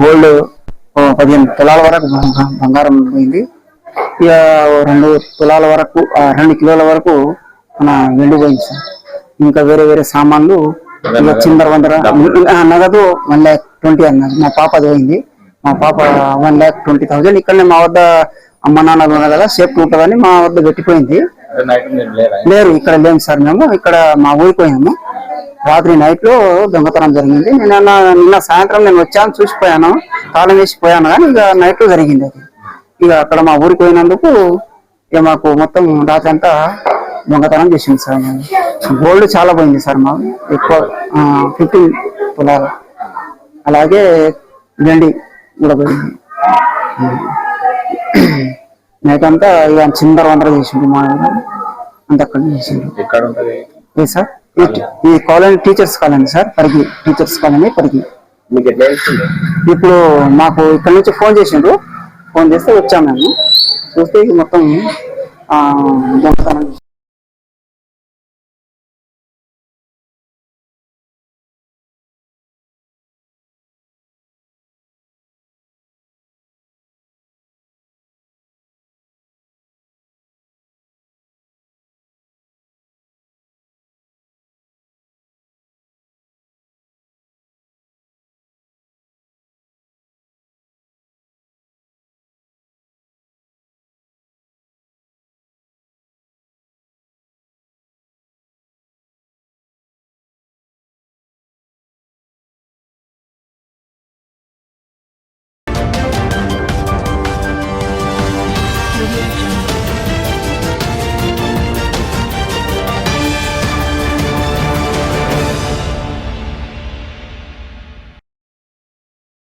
Gold పదిహేను తులాల వరకు బంగారం పోయింది. ఇక రెండు తులాల వరకు రెండు కిలోల వరకు మన వెండి పోయింది సార్. ఇంకా వేరే వేరే సామాన్లు చిందర వందర ఆ, నగదు వన్ ల్యాక్ ట్వంటీ అన్నది మా పాపది పోయింది. మా పాప వన్ ల్యాక్ ట్వంటీ థౌజండ్. ఇక్కడనే మా వద్ద అమ్మ నాన్నలు ఉన్నారు కదా సేఫ్టీ ఉంటుందని మా వద్ద పెట్టిపోయింది. లేరా? లేరు ఇక్కడ లేము సార్ మేము. ఇక్కడ మా ఊరికి పోయాము. రాత్రి నైట్లో దొంగతనం జరిగింది. నేను అన్న- నిన్న సాయంత్రం నేను వచ్చాను చూసిపోయాను తాళం వేసి పోయాను కానీ ఇక నైట్లో జరిగింది అది. ఇక అక్కడ మా ఊరికి పోయినందుకు ఇక మాకు మొత్తం రాత్రి అంతా దొంగతనం చేసింది సార్ గోల్డ్ చాలా పోయింది సార్ మాకు ఎక్కువ ఫిఫ్టీన్ తులాలు అలాగే వెండి కూడా పోయింది. నైట్ అంతా ఇక చిందర వందర చేసిండు మా. అంత అక్కడ చేసిండు ఎక్కడ ఉంటది? ఏ సార్? ఈ colony teachers colony sir Parigi teachers colony Parigi. ఇప్పుడు మాకు ఇక్కడ నుంచి ఫోన్ చేసిండ్రు. ఫోన్ చేస్తే వచ్చాము మేము. చూస్తే మొత్తం దొంగతనం